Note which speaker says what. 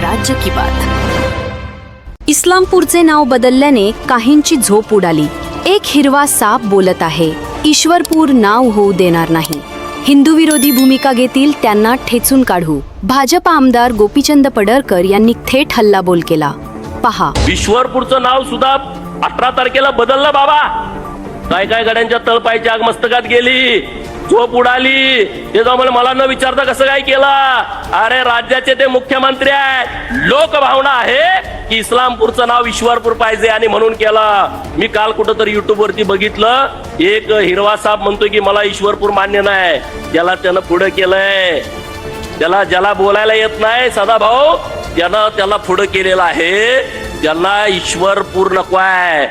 Speaker 1: राज्य की बात. इस्लामपूरचे नाव बदलल्याने काहींची झोप उडाली. एक हिरवा साप बोलत आहे ईश्वरपूर नाव होऊ देणार नाही. हिंदू विरोधी भूमिका घेतील त्यांना ठेचून काढू. भाजप आमदार गोपीचंद पडळकर यांनी थेट हल्लाबोल केला. पहा.
Speaker 2: ईश्वरपूरचं नाव सुद्धा अठरा तारखेला बदललं बाबा. काय काय गड्यांच्या तळपायच्या आग मस्तकात गेली. झोप उडाली. ते जाऊन मला न विचारता कसं काय केलं? अरे राज्याचे ते मुख्यमंत्री आहेत. लोकभावना आहे की इस्लामपूरचं नाव ईश्वरपूर पाहिजे आणि म्हणून केलं. मी काल कुठं तरी युट्यूब वरती बघितलं. एक हिरवा साहेब म्हणतोय की मला ईश्वरपूर मान्य नाही. त्याला त्यानं पुढं केलंय. त्याला ज्याला बोलायला येत नाही सदा भाऊ त्यानं त्याला पुढं केलेलं आहे. त्यांना ईश्वरपूर नको आहे.